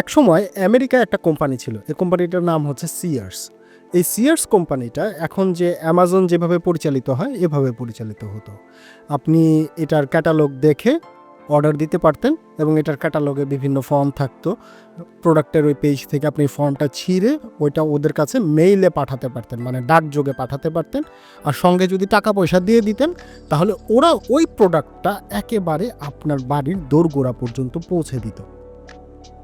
এক সময় আমেরিকায় একটা কোম্পানি ছিল। এই কোম্পানিটার নাম হচ্ছে সিয়ার্স এই সিয়ার্স কোম্পানিটা এখন যে অ্যামাজন যেভাবে পরিচালিত হয়, এভাবে পরিচালিত হতো। আপনি এটার ক্যাটালগ দেখে অর্ডার দিতে পারতেন এবং এটার ক্যাটালগে বিভিন্ন ফর্ম থাকতো। প্রোডাক্টের ওই পেজ থেকে আপনি ফর্মটা ছিঁড়ে ওইটা ওদের কাছে মেইলে পাঠাতে পারতেন মানে ডাকযোগে পাঠাতে পারতেন। আর সঙ্গে যদি টাকা পয়সা দিয়ে দিতেন, তাহলে ওরা ওই প্রোডাক্টটা একেবারে আপনার বাড়ির দোরগোড়া পর্যন্ত পৌঁছে দিত।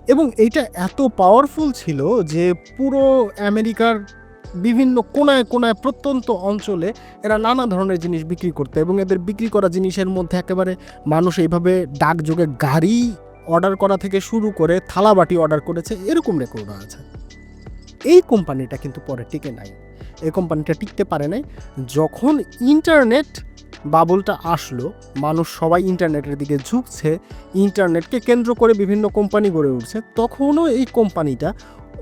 এবং এইটা এত পাওয়ারফুল ছিল যে পুরো আমেরিকার বিভিন্ন কোনায় কোনায় প্রত্যন্ত অঞ্চলে এরা নানা ধরনের জিনিস বিক্রি করতো এবং এদের বিক্রি করা জিনিসের মধ্যে একেবারে মানুষ এইভাবে ডাকযোগে গাড়ি অর্ডার করা থেকে শুরু করে থালাবাটি অর্ডার করেছে, এরকম রেকর্ড আছে। এই কোম্পানিটা কিন্তু পরে টিকে নাই। এই কোম্পানিটা টিকতে পারে নাই। যখন ইন্টারনেট বাবলটা আসলো, মানুষ সবাই ইন্টারনেটের দিকে ঝুঁকছে, ইন্টারনেটকে কেন্দ্র করে বিভিন্ন কোম্পানি গড়ে উঠছে, তখনও এই কোম্পানিটা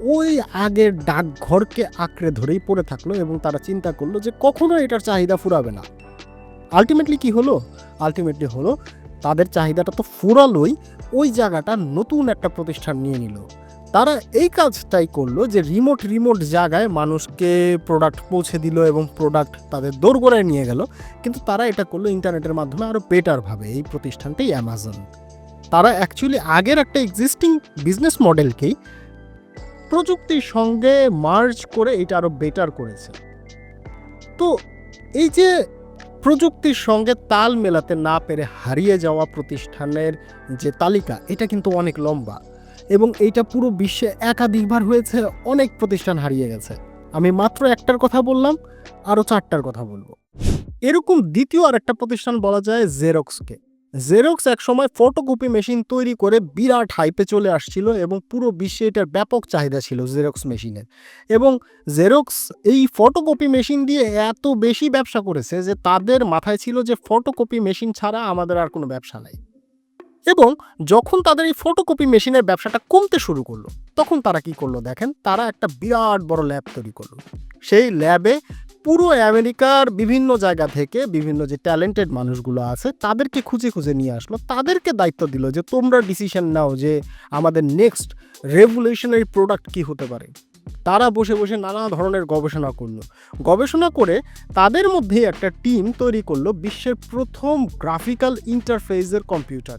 ওই আগের ডাকঘরকে আঁকড়ে ধরেই পড়ে থাকল এবং তারা চিন্তা করল যে কখনো এটার চাহিদা ফুরাবে না। আলটিমেটলি কি হলো? আলটিমেটলি হলো, তাদের চাহিদাটা তো ফুরালোই, ওই জায়গাটা নতুন একটা প্রতিষ্ঠান নিয়ে নিল। তারা এই কাজটাই করল যে রিমোট রিমোট জায়গায় মানুষকে প্রোডাক্ট পৌঁছে দিল এবং প্রোডাক্ট তাদের দোরগোড়ায় নিয়ে গেল। কিন্তু তারা এটা করল ইন্টারনেটের মাধ্যমে আরও বেটারভাবে এই প্রতিষ্ঠানটাই অ্যামাজন তারা অ্যাকচুয়ালি আগের একটা এক্সিস্টিং বিজনেস মডেলকেই প্রযুক্তির সঙ্গে মার্জ করে এটা আরও বেটার করেছে। তো এই যে প্রযুক্তির সঙ্গে তাল মেলাতে না পেরে হারিয়ে যাওয়া প্রতিষ্ঠানের যে তালিকা, এটা কিন্তু অনেক লম্বা। এবং এইটা পুরো বিশ্বে একাধিকবার হয়েছে, অনেক প্রতিষ্ঠান হারিয়ে গেছে। আমি মাত্র একটার কথা বললাম, আরও চারটার কথা বলব। এরকম দ্বিতীয় আর একটা প্রতিষ্ঠান বলা যায় জেরক্সকে জেরক্স এক সময় ফটোকপি মেশিন তৈরি করে বিরাট হাইপে চলে আসছিল এবং পুরো বিশ্বে এটার ব্যাপক চাহিদা ছিল জেরক্স মেশিনের এবং জেরক্স এই ফটোকপি মেশিন দিয়ে এত বেশি ব্যবসা করেছে যে তাদের মাথায় ছিল যে ফটোকপি মেশিন ছাড়া আমাদের আর কোনো ব্যবসা নাই। এবং যখন তাদের এই ফটোকপি মেশিনের ব্যবসাটা কমতে শুরু করল, তখন তারা কি করল দেখেন? তারা একটা বিরাট বড় ল্যাব তৈরি করল। সেই ল্যাবে পুরো আমেরিকার বিভিন্ন জায়গা থেকে বিভিন্ন যে ট্যালেন্টেড মানুষগুলো আছে, তাদেরকে খুঁজে খুঁজে নিয়ে আসলো। তাদেরকে দায়িত্ব দিল যে, তোমরা ডিসিশন নাও যে, আমাদের নেক্সট রেভুলেশনারি প্রোডাক্ট কি হতে পারে? তারা বসে বসে নানা ধরনের গবেষণা করল। গবেষণা করে তাদের মধ্যেই একটা টিম তৈরি করল বিশ্বের প্রথম গ্রাফিক্যাল ইন্টারফেসের কম্পিউটার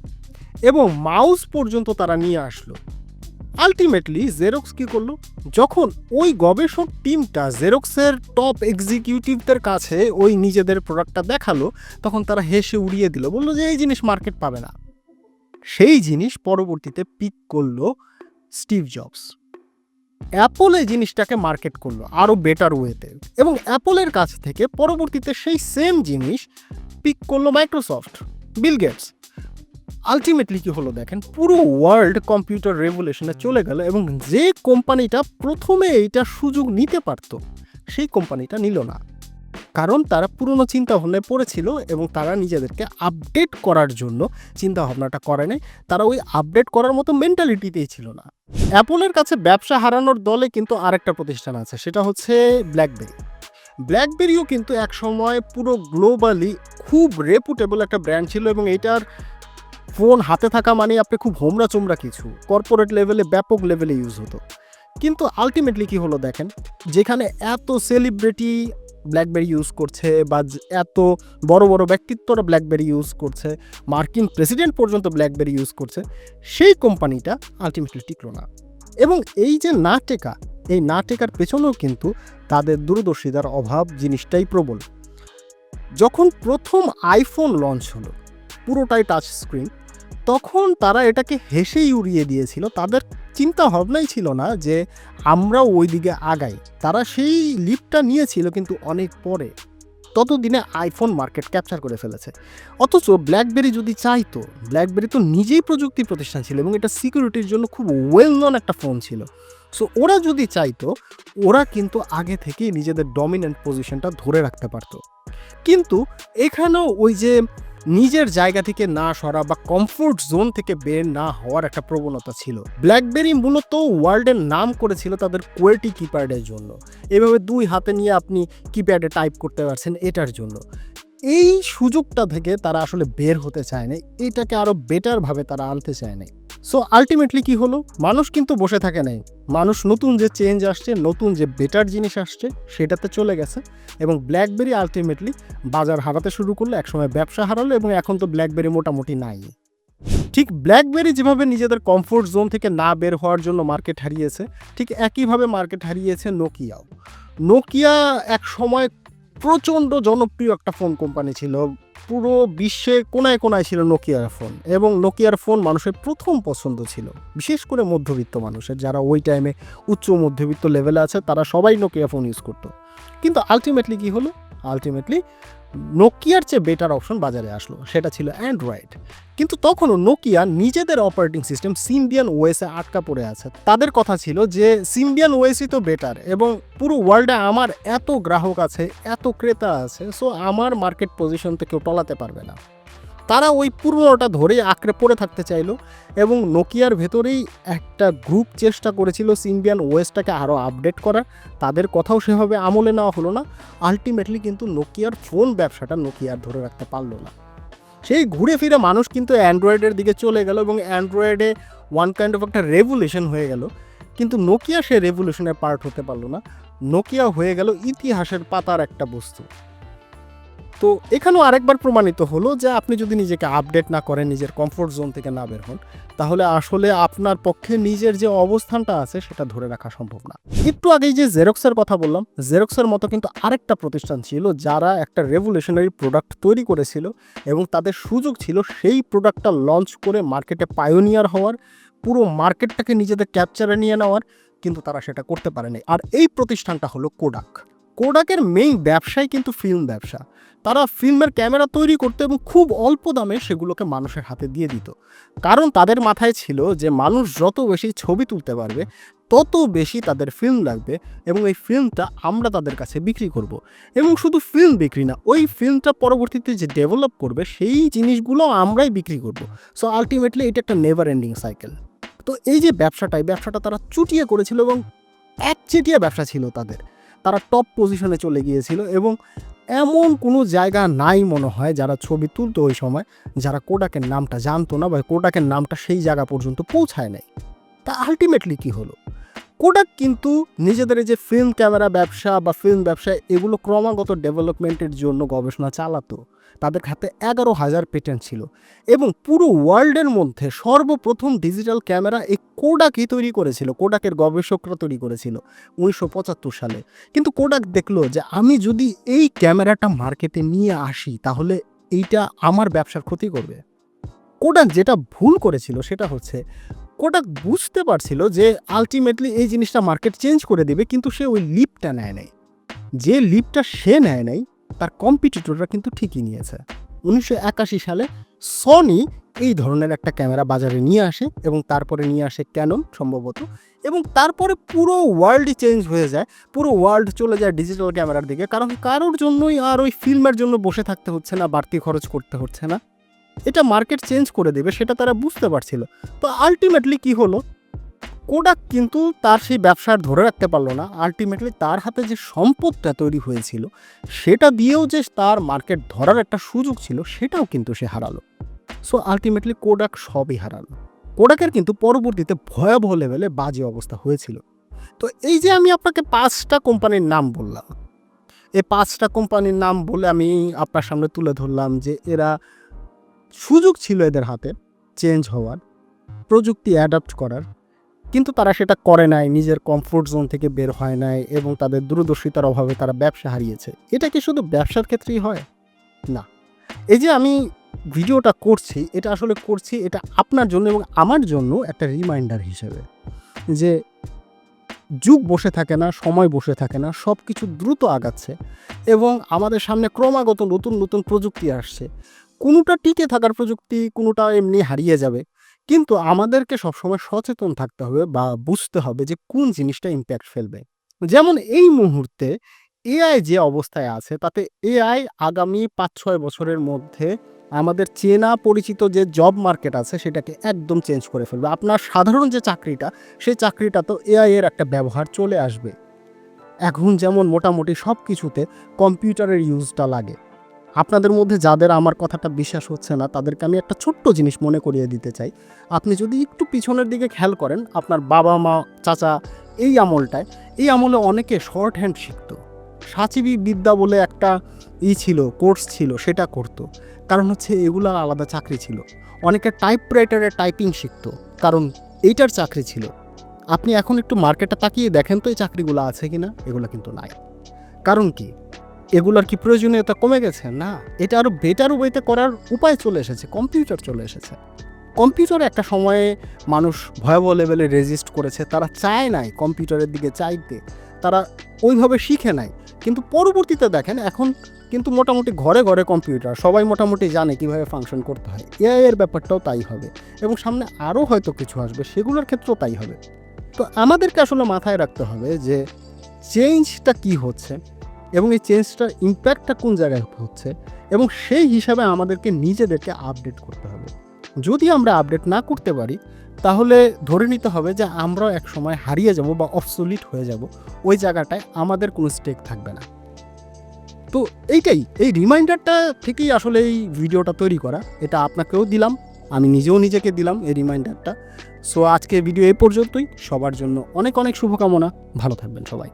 এবং মাউস পর্যন্ত তারা নিয়ে আসলো। আলটিমেটলি জেরক্স কি করল? যখন ওই গবেষক টিমটা জেরক্সের টপ এক্সিকিউটিভদের কাছে ওই নিজেদের প্রোডাক্টটা দেখাল, তখন তারা হেসে উড়িয়ে দিল, বলল যে এই জিনিস মার্কেট পাবে না। সেই জিনিস পরবর্তীতে পিক করল স্টিভ জবস অ্যাপল এই জিনিসটাকে মার্কেট করল আরও বেটার ওয়েতে এবং অ্যাপলের কাছ থেকে পরবর্তীতে সেই সেম জিনিস পিক করল মাইক্রোসফট বিল গেটস আলটিমেটলি কি হলো দেখেন? পুরো ওয়ার্ল্ড কম্পিউটার রেভুলেশনে চলে গেল এবং যে কোম্পানিটা প্রথমে এইটা সুযোগ নিতে পারত, সেই কোম্পানিটা নিল না। কারণ তারা পুরনো চিন্তাভাবনায় পড়েছিল এবং তারা নিজেদেরকে আপডেট করার জন্য চিন্তাভাবনাটা করে নাই। তারা ওই আপডেট করার মতো মেন্টালিটিতেই ছিল না। অ্যাপলের কাছে ব্যবসা হারানোর দলে কিন্তু আরেকটা প্রতিষ্ঠান আছে, সেটা হচ্ছে ব্ল্যাকবেরি ব্ল্যাকবেরিও কিন্তু এক সময় পুরো গ্লোবালি খুব রেপুটেবল একটা ব্র্যান্ড ছিল এবং এটার ফোন হাতে থাকা মানে আপনি খুব হোমরা চোমরা কিছু। কর্পোরেট লেভেলে ব্যাপক লেভেলে ইউজ হতো। কিন্তু আলটিমেটলি কি হলো দেখেন? যেখানে এত সেলিব্রিটি ব্ল্যাকবেরি ইউজ করছে বা এত বড় বড় ব্যক্তিত্বরা ব্ল্যাকবেরি ইউজ করছে, মার্কিন প্রেসিডেন্ট পর্যন্ত ব্ল্যাকবেরি ইউজ করছে, সেই কোম্পানিটা আলটিমেটলি টিকলো না। এবং এই যে না টেকা, এই না টেকার পেছনেও কিন্তু তাদের দূরদর্শিতার অভাব জিনিসটাই প্রবল। যখন প্রথম আইফোন লঞ্চ হলো পুরোটাই টাচ স্ক্রিন তখন তারা এটাকে হেসেই উড়িয়ে দিয়েছিল। তাদের চিন্তা ভাবনাই ছিল না যে আমরাও ওই দিকে আগাই। তারা সেই লিপটা নিয়েছিল কিন্তু অনেক পরে। ততদিনে আইফোন মার্কেট ক্যাপচার করে ফেলেছে। অথচ ব্ল্যাকবেরি যদি চাইতো ব্ল্যাকবেরি তো নিজেই প্রযুক্তি প্রতিষ্ঠান ছিল এবং এটা সিকিউরিটির জন্য খুব ওয়েল নন একটা ফোন ছিল। সো ওরা যদি চাইতো, ওরা কিন্তু আগে থেকেই নিজেদের ডমিনেন্ট পজিশনটা ধরে রাখতে পারতো। কিন্তু এখানেও ওই যে নিজের জায়গা থেকে না সরা বা কমফোর্ট জোন থেকে বের না হওয়ার একটা প্রবণতা ছিল। ব্ল্যাকবেরি মূলত ওয়ার্ল্ডের নাম করেছিল তাদের কোয়েটি কিপ্যাডের জন্য। এভাবে দুই হাতে নিয়ে আপনি কিপ্যাডে টাইপ করতে পারছেন এটার জন্য। এই সুযোগটা থেকে তারা আসলে বের হতে চায় না এটাকে আরও বেটারভাবে তারা আনতে চায় না সো আলটিমেটলি কি হলো? মানুষ কিন্তু বসে থাকে নাই। মানুষ নতুন যে চেঞ্জ আসছে, নতুন যে বেটার জিনিস আসছে, সেটাতে চলে গেছে এবং ব্ল্যাকবেরি আলটিমেটলি বাজার হারাতে শুরু করল, একসময় ব্যবসা হারালো এবং এখন তো ব্ল্যাকবেরি মোটামুটি নাই। ঠিক ব্ল্যাকবেরি যেভাবে নিজেদের কমফোর্ট জোন থেকে না বের হওয়ার জন্য মার্কেট হারিয়েছে, ঠিক একইভাবে মার্কেট হারিয়েছে নোকিয়াও নোকিয়া এক সময় প্রচণ্ড জনপ্রিয় একটা ফোন কোম্পানি ছিল। পুরো বিশ্বে কোনায় কোনায় ছিল নোকিয়ার ফোন এবং নোকিয়ার ফোন মানুষের প্রথম পছন্দ ছিল। বিশেষ করে মধ্যবিত্ত মানুষের যারা ওই টাইমে উচ্চ মধ্যবিত্ত লেভেলে আছে, তারা সবাই নোকিয়া ফোন ইউজ করতো। কিন্তু আলটিমেটলি কি হলো? আলটিমেটলি নোকিয়ার চেয়ে বেটার অপশন বাজারে আসলো, সেটা ছিল অ্যান্ড্রয়েড কিন্তু তখনও নোকিয়া নিজেদের অপারেটিং সিস্টেম সিম্বিয়ান ওয়েসে আটকা পড়ে আছে। তাদের কথা ছিল যে সিম্বিয়ান ওয়েসই তো বেটার এবং পুরো ওয়ার্ল্ডে আমার এত গ্রাহক আছে, এত ক্রেতা আছে সো আমার মার্কেট পজিশন তো কেউ টলাতে পারবে না। তারা ওই পুরনোটা ধরে আঁকড়ে পড়ে থাকতে চাইলো এবং নোকিয়ার ভেতরেই একটা গ্রুপ চেষ্টা করেছিল সিম্বিয়ান ওয়েসটাকে আরও আপডেট করার। তাদের কথাও সেভাবে আমলে নেওয়া হলো না। আলটিমেটলি কিন্তু নোকিয়ার ফোন ব্যবসাটা নোকিয়ার ধরে রাখতে পারল না। সেই ঘুরে ফিরে মানুষ কিন্তু অ্যান্ড্রয়েডের দিকে চলে গেল এবং অ্যান্ড্রয়েডে ওয়ান কাইন্ড অফ একটা রেভুলেশন হয়ে গেল। কিন্তু নোকিয়া সে রেভুলেশনের পার্ট হতে পারল না। নোকিয়া হয়ে গেল ইতিহাসের পাতার একটা বস্তু। তো এখানেও আরেকবার প্রমাণিত হলো যে আপনি যদি নিজেকে আপডেট না করেন, নিজের কমফোর্ট জোন থেকে না বের হন, তাহলে আসলে আপনার পক্ষে নিজের যে অবস্থানটা আছে সেটা ধরে রাখা সম্ভব না। একটু আগেই যে জেরক্সের কথা বললাম জেরক্সের মতো কিন্তু আরেকটা প্রতিষ্ঠান ছিল যারা একটা রেভুলেশনারি প্রোডাক্ট তৈরি করেছিল এবং তাদের সুযোগ ছিল সেই প্রোডাক্টটা লঞ্চ করে মার্কেটে পায়োনিয়ার হওয়ার, পুরো মার্কেটটাকে নিজেদের ক্যাপচারে নিয়ে নেওয়ার, কিন্তু তারা সেটা করতে পারেনি। আর এই প্রতিষ্ঠানটা হলো কোডাক কোডাকের মেইন ব্যবসাই কিন্তু ফিল্ম ব্যবসা। তারা ফিল্মের ক্যামেরা তৈরি করতো এবং খুব অল্প দামে সেগুলোকে মানুষের হাতে দিয়ে দিত। কারণ তাদের মাথায় ছিল যে মানুষ যত বেশি ছবি তুলতে পারবে, তত বেশি তাদের ফিল্ম লাগবে এবং এই ফিল্মটা আমরা তাদের কাছে বিক্রি করব। এবং শুধু ফিল্ম বিক্রি না, ওই ফিল্মটা পরবর্তীতে যে ডেভেলপ করবে, সেই জিনিসগুলো আমরাই বিক্রি করব। সো আলটিমেটলি এটা একটা নেভার এন্ডিং সাইকেল তো এই যে ব্যবসাটা, এই ব্যবসাটা তারা চুটিয়ে করেছিল এবং একচেটিয়া ব্যবসা ছিল তাদের। তারা টপ পজিশনে চলে গিয়েছিল এবং এমন কোনো জায়গা নাই মনে হয় যারা ছবি তুলতো ওই সময়, যারা কোডাকের নামটা জানতো না বা কোডাকের নামটা সেই জায়গা পর্যন্ত পৌঁছায় নাই। তা আলটিমেটলি কি হলো? কোডাক কিন্তু নিজেদের যে ফিল্ম ক্যামেরা ব্যবসা বা ফিল্ম ব্যবসা, এগুলো ক্রমাগত ডেভেলপমেন্টের জন্য গবেষণা চালাতো। তাদের হাতে এগারো হাজার পেটেন্ট ছিল এবং পুরো ওয়ার্ল্ডের মধ্যে সর্বপ্রথম ডিজিটাল ক্যামেরা এই কোডাকই তৈরি করেছিল কোডাকের গবেষকরা তৈরি করেছিল উনিশশো পঁচাত্তর সালে। কিন্তু কোডাক দেখল যে আমি যদি এই ক্যামেরাটা মার্কেটে নিয়ে আসি, তাহলে এইটা আমার ব্যবসার ক্ষতি করবে। কোডাক যেটা ভুল করেছিল সেটা হচ্ছে কোডাক বুঝতে পারছিল যে আলটিমেটলি এই জিনিসটা মার্কেট চেঞ্জ করে দেবে, কিন্তু সে ওই লিপটা নেয় নাই। যে লিপটা সে নেয় নাই, তার কম্পিটিটররা কিন্তু ঠিকই নিয়েছে। উনিশশো একাশি সালে সনি এই ধরনের একটা ক্যামেরা বাজারে নিয়ে আসে এবং তারপরে নিয়ে আসে ক্যানন সম্ভবত, এবং তারপরে পুরো ওয়ার্ল্ডই চেঞ্জ হয়ে যায়, পুরো ওয়ার্ল্ড চলে যায় ডিজিটাল ক্যামেরার দিকে, কারণ কারোর জন্যই আর ওই ফিল্মের জন্য বসে থাকতে হচ্ছে না, বাড়তি খরচ করতে হচ্ছে না। এটা মার্কেট চেঞ্জ করে দেবে, সেটা তারা বুঝতে পারছিল। তো আলটিমেটলি কি হলো? কোডাক কিন্তু তার সেই ব্যবসার ধরে রাখতে পারল না। আলটিমেটলি তার হাতে যে সম্পদটা তৈরি হয়েছিল, সেটা দিয়েও যে তার মার্কেট ধরার একটা সুযোগ ছিল, সেটাও কিন্তু সে হারালো। সো আলটিমেটলি কোডাক সবই হারালো। কোডাকের কিন্তু পরবর্তীতে ভয়াবহ লেভেলে বাজে অবস্থা হয়েছিল। তো এই যে আমি আপনাকে পাঁচটা কোম্পানির নাম বললাম, এই পাঁচটা কোম্পানির নাম বলে আমি আপনার সামনে তুলে ধরলাম যে এরা সুযোগ ছিল এদের হাতে চেঞ্জ হওয়ার, প্রযুক্তি অ্যাডাপ্ট করার, কিন্তু তারা সেটা করে নাই, নিজের কমফোর্ট জোন থেকে বের হয় নাই এবং তাদের দূরদর্শিতার অভাবে তারা ব্যবসা হারিয়েছে। এটা কি শুধু ব্যবসার ক্ষেত্রেই হয়? না। এই যে আমি ভিডিওটা করছি, এটা আসলে করছি এটা আপনার জন্য এবং আমার জন্য একটা রিমাইন্ডার হিসেবে যে যুগ বসে থাকে না, সময় বসে থাকে না সব কিছু দ্রুত আগাচ্ছে এবং আমাদের সামনে ক্রমাগত নতুন নতুন প্রযুক্তি আসছে। কোনোটা টিকে থাকার প্রযুক্তি, কোনোটা এমনি হারিয়ে যাবে। কিন্তু আমাদেরকে সবসময় সচেতন থাকতে হবে বা বুঝতে হবে যে কোন জিনিসটা ইম্প্যাক্ট ফেলবে। যেমন এই মুহূর্তে এআই যে অবস্থায় আছে, তাতে এআই আগামী পাঁচ ছয় বছরের মধ্যে আমাদের চেনা পরিচিত যে জব মার্কেট আছে, সেটাকে একদম চেঞ্জ করে ফেলবে। আপনার সাধারণ যে চাকরিটা, সেই চাকরিটা তো এআই এর একটা ব্যবহার চলে আসবে। এখন যেমন মোটামুটি সব কিছুতে কম্পিউটারের ইউজটা লাগে। আপনাদের মধ্যে যাদের আমার কথাটা বিশ্বাস হচ্ছে না, তাদেরকে আমি একটা ছোট্ট জিনিস মনে করিয়ে দিতে চাই। আপনি যদি একটু পিছনের দিকে খেয়াল করেন, আপনার বাবা, মা, চাচা এই আমলটায়, এই আমলে অনেকে শর্ট হ্যান্ড শিখতো। সাচিবি বিদ্যা বলে একটা ই ছিল কোর্স ছিল, সেটা করতো। কারণ হচ্ছে এগুলো আলাদা চাকরি ছিল। অনেকে টাইপ রাইটারে টাইপিং শিখতো, কারণ এইটার চাকরি ছিল। আপনি এখন একটু মার্কেটে তাকিয়ে দেখেন তো এই চাকরিগুলো আছে কি না এগুলো কিন্তু নাই। কারণ কি? এগুলোর কি প্রয়োজনীয়তা কমে গেছে? না। এটা আরও বেটার ওয়েতে করার উপায় চলে এসেছে কম্পিউটার চলে এসেছে। কম্পিউটার একটা সময়ে মানুষ ভয়াবহ লেভেলে রেজিস্ট করেছে, তারা চায় নাই কম্পিউটারের দিকে চাইতে, তারা ওইভাবে শিখে নাই। কিন্তু পরবর্তীতে দেখেন, এখন কিন্তু মোটামুটি ঘরে ঘরে কম্পিউটার সবাই মোটামুটি জানে কীভাবে ফাংশন করতে হয়। এআই এর ব্যাপারটাও তাই হবে এবং সামনে আরও হয়তো কিছু আসবে, সেগুলোর ক্ষেত্রেও তাই হবে। তো আমাদেরকে আসলে মাথায় রাখতে হবে যে চেঞ্জটা কি হচ্ছে? এবং এই চেঞ্জটার ইম্প্যাক্টটা কোন জায়গায় হচ্ছে? এবং সেই হিসাবে আমাদেরকে নিজেদেরকে আপডেট করতে হবে। যদি আমরা আপডেট না করতে পারি, তাহলে ধরে নিতে হবে যে আমরাও এক সময় হারিয়ে যাব বা অবসলিট হয়ে যাব। ওই জায়গাটায় আমাদের কোনো স্টেক থাকবে না। তো এইটাই, এই রিমাইন্ডারটা থেকেই আসলে এই ভিডিওটা তৈরি করা। এটা আপনাকেও দিলাম, আমি নিজেও নিজেকে দিলাম এই রিমাইন্ডারটা সো আজকে ভিডিও এই পর্যন্তই। সবার জন্য অনেক অনেক শুভকামনা। ভালো থাকবেন সবাই।